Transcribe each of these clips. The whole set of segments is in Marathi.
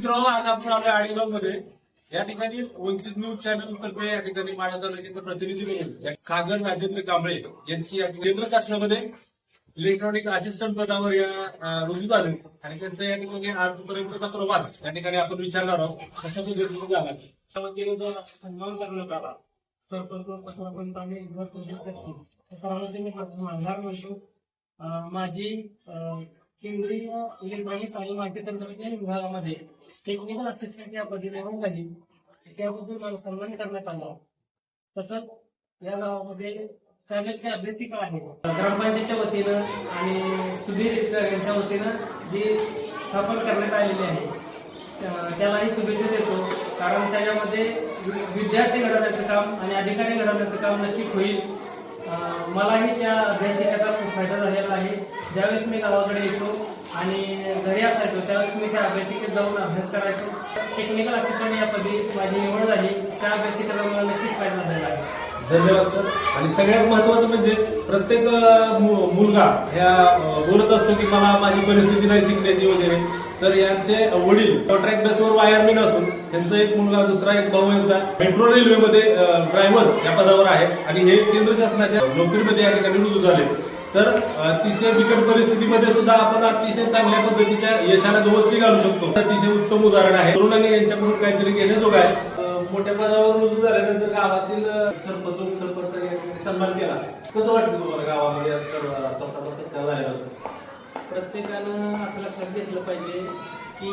मित्रांनो आज आपण आलो आडेगावमध्ये या ठिकाणी वंचित न्यूज चॅनल तर्फे या ठिकाणी माझ्या तालुक्याचे प्रतिनिधी म्हणून सागर राजेंद्र कांबळे यांची केंद्र शासनामध्ये इलेक्ट्रॉनिक असिस्टंट पदावर या रुजू झाले. आणि त्यांचा या ठिकाणी आजपर्यंतचा प्रवास या ठिकाणी आपण विचारणार आहोत कशा पद्धतीने झाला? संगम करण्यात आला. सरपंच सरपंच आणि युवा सदस्य असतील. सर्वांचे मी आभार मानतो माझी केंद्रीय इलेक्ट्रॉनिक्स आणि माहिती तंत्रज्ञान विभागामध्ये टेक्निकल असिस्टंट या पदी झाली. त्याबद्दल मला सन्मान करण्यात आला. तसंच या गावामध्ये चालक अभ्यासिका आहे ग्रामपंचायतच्या वतीनं आणि सुधीर यांच्या वतीनं जी स्थापन करण्यात आलेली आहे त्यालाही शुभेच्छा देतो. कारण त्याच्यामध्ये विद्यार्थी घडवण्याचं काम आणि अधिकारी घडवण्याचं काम नक्कीच होईल. मलाही त्या अभ्यासिकेचा खूप फायदा झालेला आहे ज्यावेळेस मी गावाकडे येतो आणि घरी असायचो त्यावेळेस मी त्या अभ्यासिकेत जाऊन अभ्यास करायचो. टेक्निकल असिस्टंट या पदी माझी निवड झाली. त्या अभ्यासिकेचा मला नक्कीच फायदा झालेला आहे धन्यवाद सर. आणि सगळ्यात महत्वाचं म्हणजे प्रत्येक मुलगा ह्या बोलत असतो की मला माझी परिस्थिती नाही शिकण्याची वगैरे. तर यांचे वडील कॉन्ट्रॅक्ट बेसवर वायरमॅन असून त्यांचा एक मुलगा दुसरा एक भाऊ यांचा मेट्रो रेल्वेमध्ये ड्रायव्हर या पदावर आहे. आणि हे केंद्र शासनाच्या नोकरीमध्ये या ठिकाणी रुजू झाले. तर अतिशय बिकट परिस्थितीमध्ये सुद्धा आपण अतिशय चांगल्या पद्धतीच्या यशाला जवळ घालू शकतो. अतिशय उत्तम उदाहरण आहे. तरुणांनी यांच्याकडून काहीतरी घेण्याजोग आहे मोठ्या पदावर रुजू झाल्यानंतर गावातील सरपंच उपसरपंच सन्मान केला. कसं वाटतं तुम्हाला गावामध्ये स्वतःचा सत्कार झालेला प्रत्येकानं असं लक्षात घेतलं पाहिजे की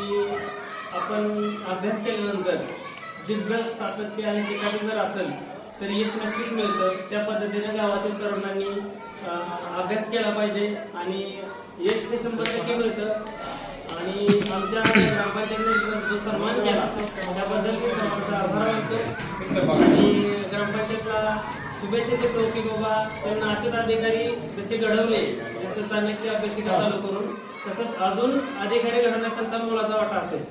आपण अभ्यास केल्यानंतर जिद्द सातत्य आणि चिकाटी जर असेल तर यश नक्कीच मिळतं. त्या पद्धतीने गावातील तरुणांनी अभ्यास केला पाहिजे आणि यश हे शंभर टक्के मिळतं. आणि आमच्या ग्रामपंचायतीने जो सन्मान केला त्याबद्दल मी सर्वांचा आभार मानतो. आणि ग्रामपंचायतला शुभेच्छा देतो की बाबा त्यांना असेच अधिकारी जसे घडवले जसं चाणक्य अभ्यासिका चालू करून तसंच अजून अधिकारी घडवण्यात त्यांचा मोलाचा वाटा असेल.